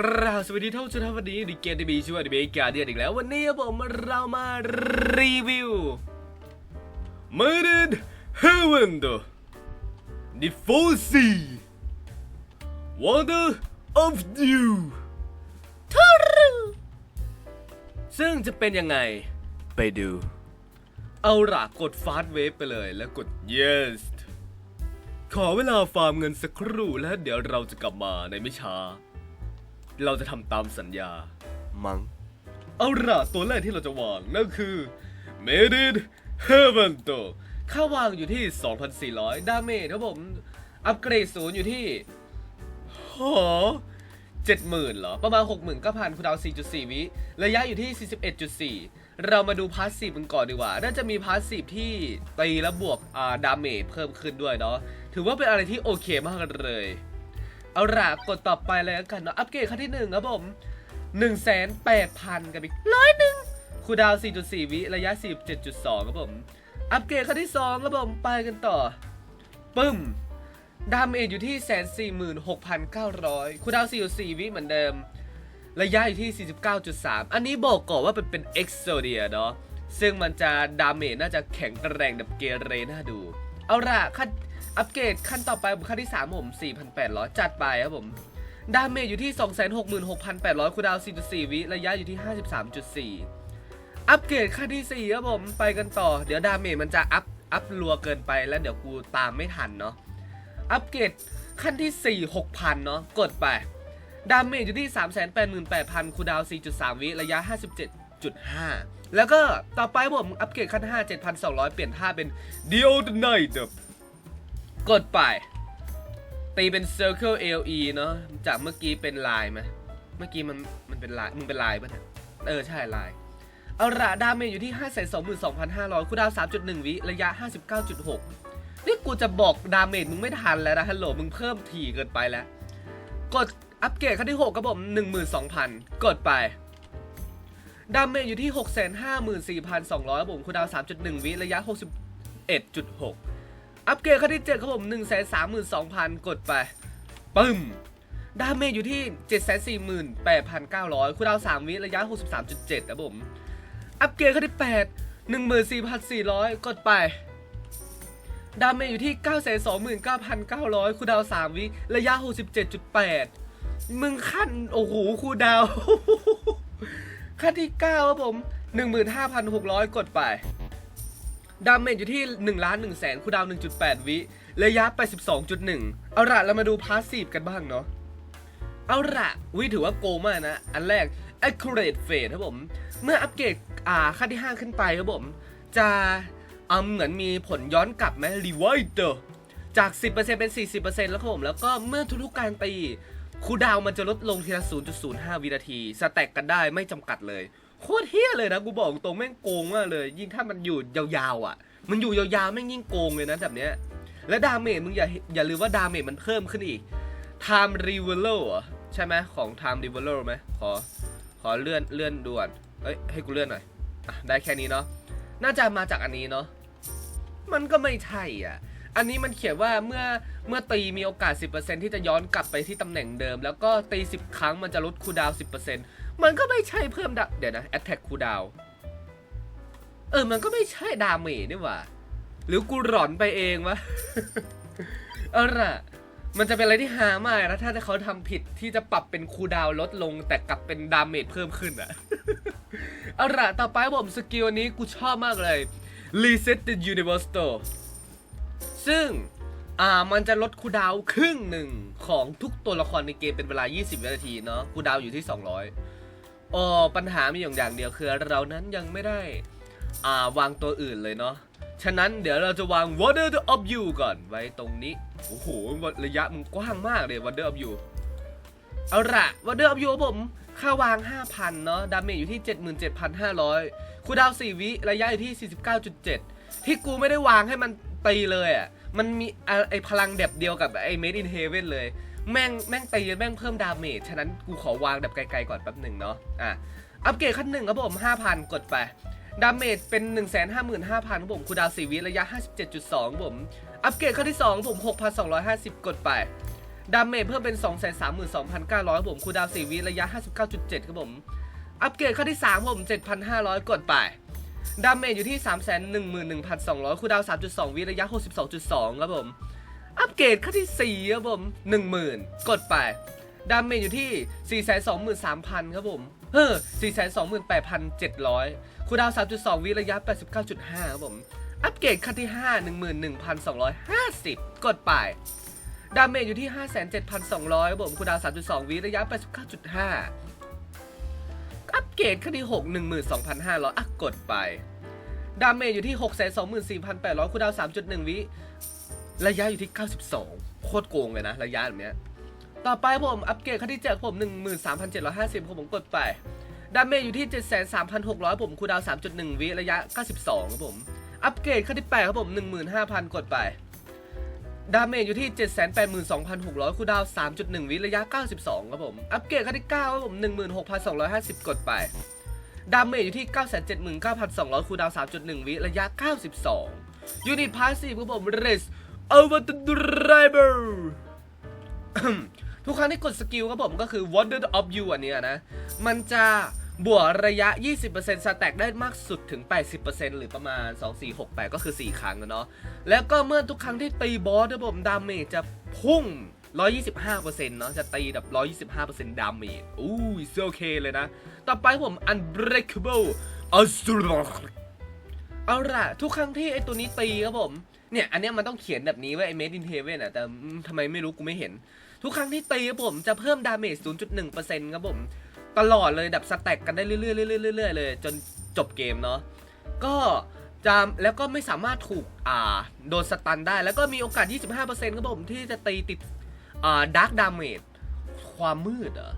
กราบสวัสดีท่านผู้ชมท่านวันนี้ดิเกมทีบีชื่อว่าดิเบการเดียนอีกแล้ว วันนี้ครับผมเรามารีวิว Murdered Heaven The Full Sea Wonder of You ทารุซึ่งจะเป็นยังไงไปดู เอาล่ะกดฟาสต์เวฟไปเลยแล้วกด yes ขอเวลาฟาร์มเงินสักครู่แล้วเดี๋ยวเราจะกลับมาในไม่ช้า เราจะทำตามสัญญา มัง้งเอาล่ะตัวแรกที่เราจะวางนั่นคือ Made it Heaven ตัวค่าวางอยู่ที่ 2,400 ดาเมจครับผม อัปเกรดศูนย์อยู่ที่หอเจ็ดหมื่นเหรอ ประมาณ69,000คูณดาว4.4วิระยะอยู่ที่41.4เรามาดูพาสซีฟมันก่อนดีกว่า น่าจะมีพาสซีฟที่ตีแล้วบวกอ่าดาเมจเพิ่มขึ้นด้วยเนาะ ถือว่าเป็นอะไรที่โอเคมากเลย เอาล่ะกดต่อไปเลยแล้วกันเนาะอัปเกรดขั้นที่หนึ่งครับผม1 8 0 0 0กับอีกร้อยหนึ่งคูลดาวน์4.4 วิ ระยะ47.2 ครับผม อัปเกรดขั้นที่สองครับผม ไปกันต่อ ปึ้ม ดาเมจอยู่ที่146,900คูลดาวน์4.4 วิเหมือนเดิม ระยะอยู่ที่ 49.3 อันนี้บอกก่อนว่าเป็นเป็น e x o d i a เนาะ ซึ่งมันจะดาเมจน่าจะแข็งแกร่งแบบเกเรน่าดู เอาล่ะขั้น อัปเกรดขั้นต่อไปขั้นที่ 3 ผม 4,800 จัดไปครับผม ดาเมจอยู่ที่ 266,800คูดาว 4.4 วิ ระยะอยู่ที่ 53.4 อัปเกรดขั้นที่ 4 ครับผม ไปกันต่อ เดี๋ยวดาเมจมันจะอัพ อัพรัวเกินไปแล้วเดี๋ยวกูตามไม่ทันเนาะ อัปเกรดขั้นที่ 4 6,000 เนาะ กดไป ดาเมจอยู่ที่ 388,000คูดาว 4.3 วิ ระยะ 57.5แล้วก็ต่อไปผมอัปเกรดขั้น 5 7,200 เปลี่ยนท่าเป็น The Old Night กดไป ตีเป็น Circle AOE เนาะจากเมื่อกี้เป็นลายไหมเมื่อกี้มันมันเป็นลายมึงเป็นลายป่ะเนี่ยเออ ใช่ลายเอาละดาเมจอยู่ที่ 522,500คูดาวน์3.1 วิ ระยะ 59.6 นี่กูจะบอกดาเมจมึงไม่ทันแล้วนะฮัลโหลมึงเพิ่มถี่เกินไปแล้ว กดอัปเกรดขั้นที่6ครับผม12,000 กดไป ดาเมจอยู่ที่ 654,200ครับผมคูดาวน์3.1 วิ ระยะ 61.6 อัปเกรดขั้นที่7ครับผม 132,000 กดไป ปึ้ม ดาเมจอยู่ที่ 748,900 คูลดาว 3 วิระยะ 63.7ครับผม อัปเกรดขั้นที่ 8 14,400 กดไป ดาเมจอยู่ที่ 929,900 คูลดาว 3 วิระยะ 67.8 มึงขั้น โอ้โห คูลดาว ขั้นที่ 9 ครับผม 15,600 กดไป ดาเมจอยู่ที่1ล้าน1แสนคูดาวน์1.8 วิระยะ82.1 เอาละเรามาดูพาสซีฟกันบ้างเนาะ เอาละวิถือว่าโกมากนะ อันแรก accurate fade ครับผม เมื่ออัปเกรดอ่าขั้นที่ 5 ขึ้นไปครับผม จะอ่าเหมือนมีผลย้อนกลับไหม rewind จาก 10%เป็น 40%แล้วครับผม แล้วก็เมื่อทุกๆการตีคูดาวมันจะลดลงทีละ 0.05 วินาที สแต็กกันได้ไม่จำกัดเลย โคตรเฮี้ยเลยนะกูบอกตรงแม่งโกงมากเลย ยิ่งถ้ามันอยู่ยาวๆอะ มันอยู่ยาวๆแม่งยิ่งโกงเลยนะแบบเนี้ยและดาเมจมึงอย่าอย่าลืมว่าดาเมจมันเพิ่มขึ้นอีก Time r e v e l o อะใช่ไหมของ Time r e v e l o ไหมขอขอเลื่อนเลื่อนด่วนเอ้ยให้กูเลื่อนหน่อยอะได้แค่นี้เนาะน่าจะมาจากอันนี้เนาะมันก็ไม่ใช่อะอันนี้มันเขียนว่าเมื่อเมื่อตีมีโอกาส 10%ที่จะย้อนกลับไปที่ตำแหน่งเดิม แล้วก็ตี 10 ครั้งมันจะลดคูดาว 10% มันก็ไม่ใช่เพิ่มดาเดี๋ยวนะ attack คูดาวเออมันก็ไม่ใช่ดาเมจนี่หว่า หรือกูหลอนไปเองวะเอาล่ะ มันจะเป็นอะไรที่ฮามากนะถ้าเขาทำผิดที่จะปรับเป็นคูดาวลดลง แต่กลับเป็นดาเมจเพิ่มขึ้นอะเอาล่ะ ต่อไปผมสกิลนี้กูชอบมากเลย Reset the Universe Store ซึ่งอ่ามันจะลดคูดาวครึ่งหนึ่งของทุกตัวละครในเกมเป็นเวลา 20 วินาทีเนาะคูดาวอยู่ที่ 200 อ๋อปัญหามีอย่างอย่างเดียวคือเรานั้นยังไม่ได้อ่าวางตัวอื่นเลยเนาะฉะนั้นเดี๋ยวเราจะวาง Wonder of You ก่อนไว้ตรงนี้โอ้โหระยะมึงกว้างมากเลย Wonder of You เอาละวันเดอร์อัพยูผม ค่าวาง 5,000 เนาะดาเมจอยู่ที่ 77,500 คูดาว 4 วิ ระยะอยู่ที่ 49.7 ที่กูไม่ได้วางให้มันตีเลยอะ มันมีไอพลังเด็บเดียวกับไอ Made in Heaven เลย แม่งแม่งตีแม่งเพิ่มดาเมจฉะนั้นกูขอวางแบบไกลๆก่อนแป๊บหนึ่งเนาะอะอัปเกรดขั้นหนึ่งครับผม5,000 กดไปดาเมจเป็น 155,000ครับผมคูดาวน์4วิระยะ 57.2ครับผม อัปเกรดขั้นที่ 2 ผม 6,250 กดไป ดาเมจเพิ่มเป็น 232,900ครับผมคูดาวน์4วิระยะ 59.7ครับผม อัปเกรดขั้นที่ 3 ผม 7,500 กดไป ดาเมจอยู่ที่ 311,200คูดาว 3.2 วิระยะ 62.2ครับผม อัปเกรดขั้นที่ 4 ครับผม 10,000 กดไปดาเมจอยู่ที่ 423,000 ครับผม เฮ้อ428,700 คูดาว 3.2 วิระยะ 89.5 ครับผม อัปเกรดขั้นที่ 5 11,250 กดไป ดาเมจอยู่ที่ 57,200 ครับผม คูดาว 3.2 วิระยะ 89.5 อัปเกรดขั้นที่ 6 12,500 อะกดไป ดาเมจอยู่ที่ 624,800 คูดาว 3.1 วิ ระยะอยู่ที่ 92 โคตรโกงเลยนะ ระยะแบบเนี้ย ต่อไปผมอัปเกรดขั้นที่7ผม 13,750ผมกดไป ดาเมจอยู่ที่ 73,600 ผมคูดาว 3.1 วิระยะ 92 ครับผม อัปเกรดขั้นที่ 8 ครับผม 15,000 กดไป ดาเมจอยู่ที่ 782,600คูดาว 3.1 วิระยะ 92 ครับผม อัปเกรดขั้นที่ 9 ครับผม 16,250 กดไป ดาเมจอยู่ที่ 979,200คูดาว 3.1 วิระยะ 92 ยูนิตพาสซีฟครับผม Race Over the Driver ทุกครั้งที่กดสกิลครับผมก็คือ Wonder of You อันเนี้ยนะ มันจะบวกระยะ 20%สแต็กได้มากสุดถึง 80%หรือประมาณ 2 4 6 8 ก็คือ 4 ครั้งเนาะ แล้วก็เมื่อทุกครั้งที่ตีบอสครับผมดาเมจจะพุ่ง 125%เนาะ จะตีแบบ 125%ดาเมจอู้ยโอเคเลยนะ ต่อไปผม Unbreakable Asura เอาล่ะทุกครั้งที่ไอตัวนี้ตีครับผม เนี่ยอันเนี้ยมันต้องเขียนแบบนี้ไว้ไอ Made in Heaven อะแต่ทำไมไม่รู้กูไม่เห็น ทุกครั้งที่ตีครับผมจะเพิ่มดาเมจ 0.1%ครับผม ตลอดเลยแบบสแต็กกันได้เรื่อยๆเรื่อยๆเรื่อยๆเลยจนจบเกมเนาะก็จะแล้วก็ไม่สามารถถูกอ่าโดนสตันได้ แล้วก็มีโอกาส 25%ครับผมที่จะตีติดอ่าดาร์กดาเมจความมืดเหรอ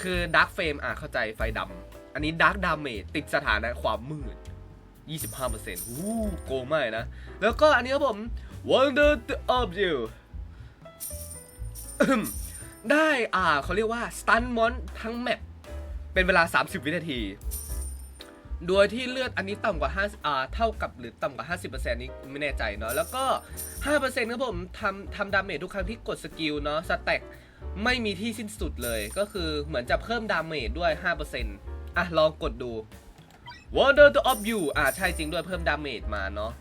คือดาร์กเฟรมอะเข้าใจไฟดำอันนี้ดาร์กดาเมจติดสถานะความมืด 25%วู้โกงมากนะ แล้วก็อันนี้ครับผม Wonder of You ได้อ่าเขาเรียกว่า Stun Mon ทั้งแมปเป็นเวลา 30 วินาที โดยที่เลือดอันนี้ต่ำกว่า5อ่าเท่ากับหรือต่ำกว่า 50%นี้ไม่แน่ใจเนาะแล้วก็ 5%ครับผมทำทำดาเมจทุกครั้งที่กดสกิลเนาะสแต็กไม่มีที่สิ้นสุดเลย ก็คือเหมือนจะเพิ่มดาเมจด้วย 5%อะ ลองกดดู Wonder of You อ่าใช่จริงด้วยเพิ่มดาเมจมาเนาะ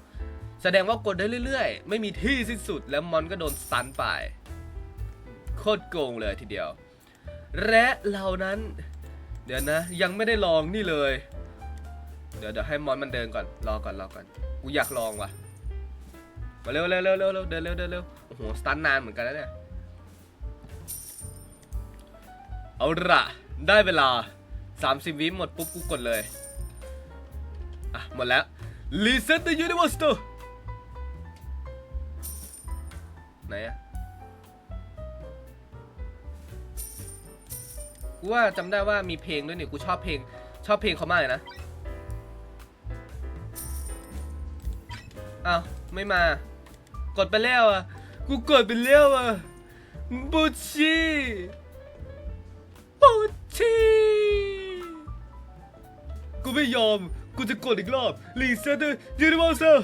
แสดงว่ากดได้เรื่อยๆ ไม่มีที่สิ้นสุดแล้วมอนก็โดนสันไป โคตรโกงเลยทีเดียว และเรานั้น เดี๋ยวนะ ยังไม่ได้ลองนี่เลย เดี๋ยวเดี๋ยวให้มอนมันเดินก่อน รอก่อนรอก่อนกูอยากลองว่ะ มาเร็วเร็วเร็วเร็วเร็วเดินเร็วเดินเร็วโอ้โหสตันนานเหมือนกันแล้วเนี่ย เอาละได้เวลา 30 วิหมดปุ๊บกูกดเลย อะหมดแล้ว Reset the Universe ตัวไหนอะกูว่าจำได้ว่ามีเพลงด้วยนี่กูชอบเพลง ชอบเพลงเขามากเลยนะอ้าวไม่มา กดไปแล้วอะ กูกดไปแล้วอะบูชีบูชีกูไม่ยอม กูจะกดอีกรอบรีเซ็ตยูนิเวอร์แซล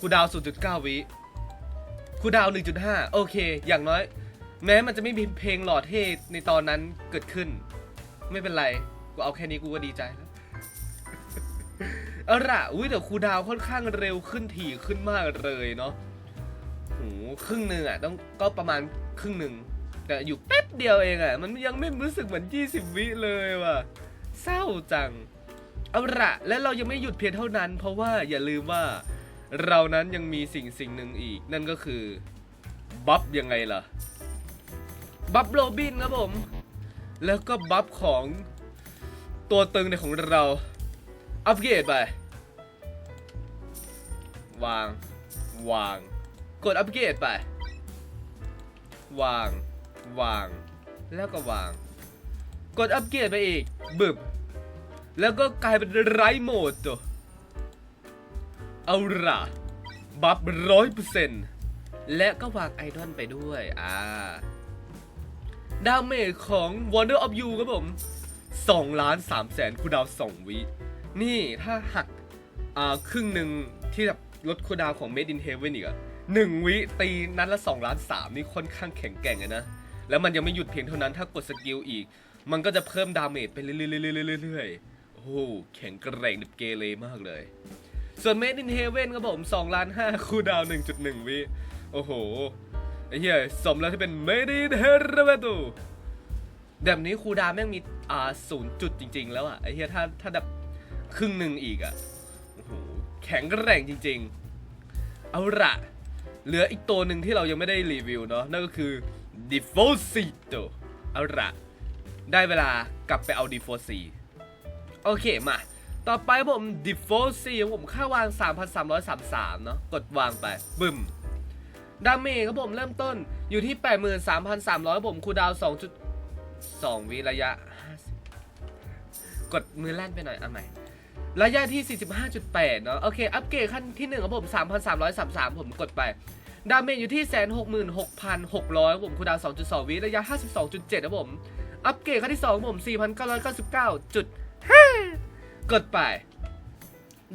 กูดาว 0.9 วิกูดาว 1.5 โอเค อย่างน้อย แม้มันจะไม่มีเพลงหล่อเท่ในตอนนั้นเกิดขึ้น ไม่เป็นไร กูเอาแค่นี้กูก็ดีใจแล้วเอาละอุ้ยแต่ครูดาวค่อนข้างเร็วขึ้นถี่ขึ้นมากเลยเนาะโหครึ่งหนึ่งอะต้องก็ประมาณครึ่งหนึ่งแต่อยู่แป๊บเดียวเองอะ มันยังไม่รู้สึกเหมือน 20 วิเลยว่ะ เศร้าจัง เอาละและเรายังไม่หยุดเพียงเท่านั้น เพราะว่าอย่าลืมว่า เรานั้นยังมีสิ่งสิ่งหนึ่งอีก นั่นก็คือบัฟยังไงล่ะบัฟโรบินครับผม แล้วก็บัฟของตัวตึงในของเรา อัปเกรดไป วาง วาง กดอัปเกรดไป วาง วาง แล้วก็วาง กดอัปเกรดไปอีก บึบ แล้วก็กลายเป็นไรโหมดตัวเอาล่ะบัฟร้อยเปอร์เซ็นต์และก็วางไอดอลไปด้วย อ่า ดาเมจของ Wonder of You ครับผม2ล้าน3แสนคูดาว2วิ นี่ถ้าหัก อ่า ครึ่งหนึ่งที่แบบลดคูดาวของ Made in Heaven อีกอะหนึ่งวิตีนัดละสองล้านสามนี่ค่อนข้างแข็งแกร่งนะ แล้วมันยังไม่หยุดเพียงเท่านั้นถ้ากดสกิลอีก มันก็จะเพิ่มดาเมจไปเรื่อยๆๆๆๆ โอ้โหแข็งแกร่งดิบเกเรมากเลย ส่วน Made in Heaven ครับผม2ล้าน5คูดาวน์1.1 วิ โอ้โห ไอ้เหี้ยสมแล้วที่เป็น Made in Heaven แบบนี้คูดาวแม่งมีอ่าศูนย์จุดจริง ๆ แล้วอะ ไอ้เหี้ยถ้าถ้าแบบครึ่งหนึ่งอีกอะ โอ้โห แข็งแกร่งจริง ๆ เอาละเหลืออีกตัวหนึ่งที่เรายังไม่ได้รีวิวเนาะนั่นก็คือ d e f o c i t o เอาละได้เวลากลับไปเอา d e f o c โอเคมา ต่อไปผม d e f o c ผมค่าวาง 3,333 เนาะกดวางไป บึ้มดาเมจครับผมเริ่มต้นอยู่ที่ 83,300 ผมคูดาว 2.2 วิระยะ 50 กดมือแล่นไปหน่อยเอาใหม่ระยะที่ 45.8 เนาะโอเค อัปเกรดขั้นที่1ของผม 3,333 ผมกดไป ดาเมจอยู่ที่166,600ผมคูดาว 2.2 วิระยะ 52.7ครับผม อัปเกรดขั้นที่2ผม 4,999.5 กดไป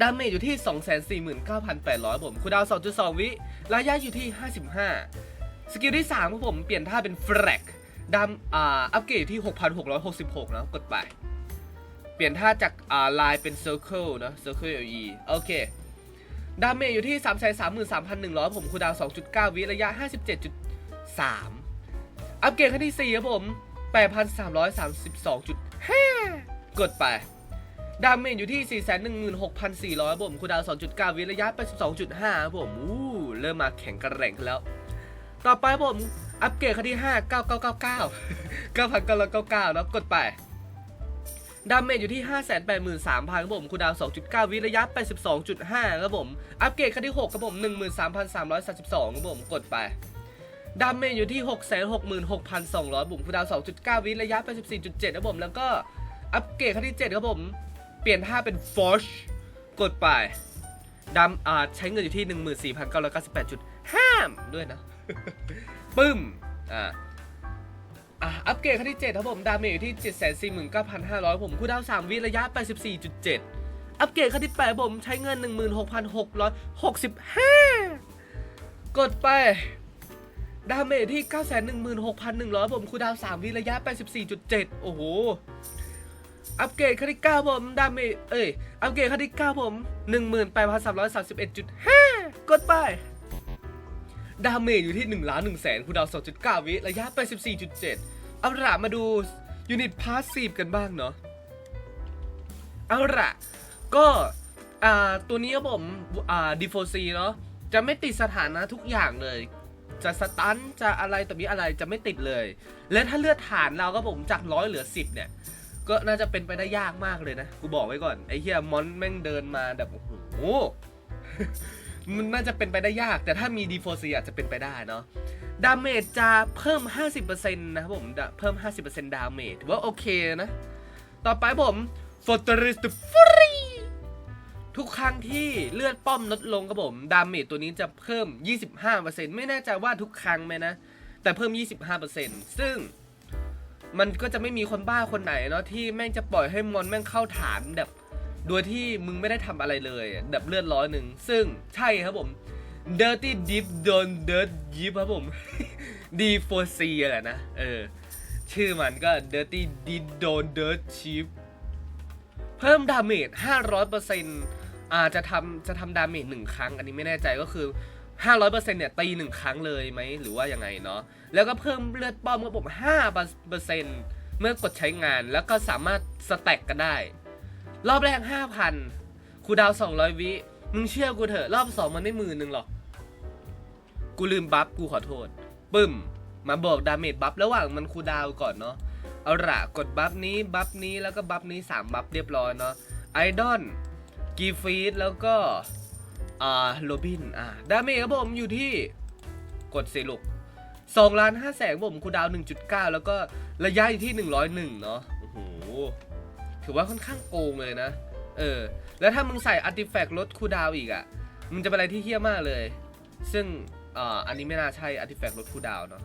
ดาเมจอยู่ที่ 249,800ผมคูดาว 2.2 วิระยะอยู่ที่ 55 สกิลที่3ของผมเปลี่ยนท่าเป็นแฟลกดามอ่าอัปเกรดอยู่ที่ 6,666นะกดไป เปลี่ยนท่าจากอ่าลน์เป็น Circle นะ Circle LE โอเคดาเมจอยู่ที่ 333,100 ผมคูดาว 2.9 วิระยะ 57.3 อัปเกรดขั้นที่ 4 ครับผม 8,332.5 กดไป ดาเมจอยู่ที่ 416,400ผมคูดาว 2.9 วิระยะ82.5ครับผมอู้เริ่มมาแข็งกระแรงแล้ว ต่อไปผม อัปเกรดขั้นที่ 5 9999 9,999แล้วกดไปดาเมจอยู่ที่ 583,000ครับผมคูดาว 2.9 วิระยะ82.5ครับผม อัปเกรดขั้นที่ 6ครับผม 13,332ครับผมกดไปดาเมจอยู่ที่ 666,200ผมคูดาว 2.9 วิระยะ84.7ครับผม แล้วก็อัปเกรดขั้นที่ 7 ครับผม เปลี่ยนท่าเป็น Forge กดไปดามอ่าใช้เงินอยู่ที่ 14,998.5ด้วยนะ ปึ้ม อ่าอะอัปเกรดขั้นที่ 7 ครับผม ดาเมจอยู่ที่ 749,500 ผมคูลดาว 3 วิระยะ 84.7 อัปเกรดขั้นที่ 8 ผมใช้เงิน 16,665 กดไป ดาเมจที่ 916,100 ผมคูลดาว 3 วิระยะ 84.7 โอ้โห อัปเกรดขั้นที่9ผมดาเมจเอ้ย อัปเกรดขั้นที่9ผม18,331.5 กดไป ดาเมจอยู่ที่1ล้าน1แสนคูดาว2.9 วิ ระยะ 84.7 เอาละมาดูยูนิตพาสซีฟกันบ้างเนาะ เอาละก็อ่าตัวนี้ครับผมอ่าดีโฟซีเนาะ จะไม่ติดสถานะทุกอย่างเลย จะสตันจะอะไรต่อมีอะไรจะไม่ติดเลย และถ้าเลือดฐานเราก็ผมจากร้อยเหลือ 10 เนี่ย ก็น่าจะเป็นไปได้ยากมากเลยนะ กูบอกไว้ก่อนไอ้เฮียมอนแม่งเดินมาแบบโอ้โหมันน่าจะเป็นไปได้ยาก แต่ถ้ามี D4C อาจจะเป็นไปได้เนาะดาเมจจะเพิ่ม 50%นะครับผมเพิ่ม 50%ดาเมจถือว่าโอเคนะ ต่อไปผม Fortress the Fury ทุกครั้งที่เลือดป้อมลดลงครับผมดาเมจตัวนี้จะเพิ่ม 25%ไม่แน่ใจว่าทุกครั้งไหมนะ แต่เพิ่ม 25%ซึ่ง มันก็จะไม่มีคนบ้าคนไหนเนาะที่แม่งจะปล่อยให้มอนแม่งเข้าฐานแบบ โดยที่มึงไม่ได้ทำอะไรเลยแบบเลือดร้อยหนึ่ง ซึ่งใช่ครับผม Dirty Deep don Dirt Deep ครับผม D4C แหละนะ เออ ชื่อมันก็ Dirty Deep don Dirt Cheap เพิ่มดาเมจ500%อ่าจะทำจะทำดาเมจหนึ่งครั้ง อันนี้ไม่แน่ใจก็คือ 500%เนี่ยตีหนึ่งครั้งเลยไหม หรือว่ายังไงเนาะ แล้วก็เพิ่มเลือดป้อมครับผม5%เมื่อกดใช้งานแล้วก็สามารถสแต็กกันได้ รอบแรก 5,000คูดาว 200 วิ มึงเชื่อกูเถอะรอบ 2 มันไม่หมื่นหนึ่งหรอก กูลืมบัฟกูขอโทษ ปึ้ม มาบอกดาเมจบัฟระหว่างมันคูดาวก่อนเนาะเอาละกดบัฟนี้บัฟนี้แล้วก็บัฟนี้ 3 บัฟเรียบร้อยเนาะไอดอนกีฟีดแล้วก็อ่าโรบินอ่าดาเมจครับผมอยู่ที่กดสิลูก 2ล้าน5แสนผมคูดาวน์1.9 แล้วก็ระยะอยู่ที่ 101 เนาะโอ้โหถือว่าค่อนข้างโกงเลยนะ เออ แล้วถ้ามึงใส่อาร์ติแฟกต์ลดคูดาวอีกอะ่ะ มึงจะเป็นอะไรที่เฮี้ยมากเลย ซึ่งอ่าอันนี้ไม่น่าใช่อาร์ติแฟกต์ลดคูดาวเนาะ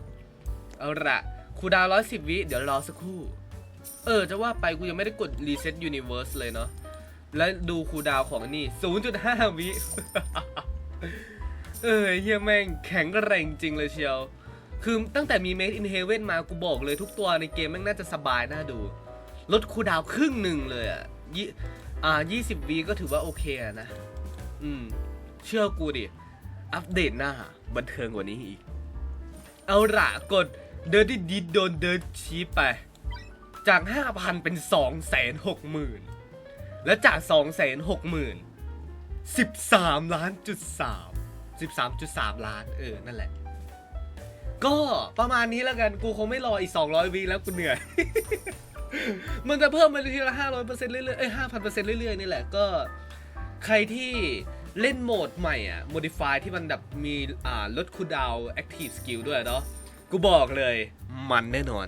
เอาละคูดาวน์ร้อยสิบวิเดี๋ยวรอสักครู่ เออ จะว่าไปกูยังไม่ได้กดรีเซ็ตยูนิเว r ร์สเลยเนาะแล้วดูคูดาวของนี่ 0.5 วิเเออเฮียแม่งแข็งแรงจริงเลยเชียว คือตั้งแต่มี Made in Heaven มากูบอกเลยทุกตัวในเกมแม่งน่าจะสบายน่าดู ลดคูดาวครึ่งหนึ่งเลยอะยี่อ่ายี่สิบวีก็ถือว่าโอเคอะนะ อืม เชื่อกูดิ อัปเดตหน้า บันเทิงกว่านี้อีก เอาละกดเดินที่ดีโดนเดินชี้ไป จาก 5,000 เป็น 260,000 และจาก 260,000 13 ล้านจุด3 13.3 ล้าน เออ นั่นแหละ ก็ประมาณนี้แล้วกันกูคงไม่รออีก 200วีแล้วกูเหนื่อย มันจะเพิ่มมาทีละ500%เรื่อยๆเอ้ย5,000%เรื่อยๆนี่แหละก็ใครที่เล่นโหมดใหม่อะ modify ที่มันแบบมีอ่าลดคูดาว active skill ด้วยเนาะกูบอกเลยมันแน่นอน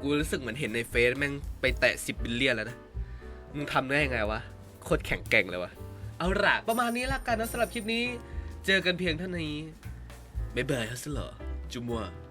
กูรู้สึกเหมือนเห็นในเฟซแม่งไปแตะ 10 บิลเลียนแล้วนะ มึงทำได้ยังไงวะ โคตรแข็งแกร่งเลยวะ เอาละประมาณนี้ละกันนะสำหรับคลิปนี้ เจอกันเพียงเท่านี้ บ๊าย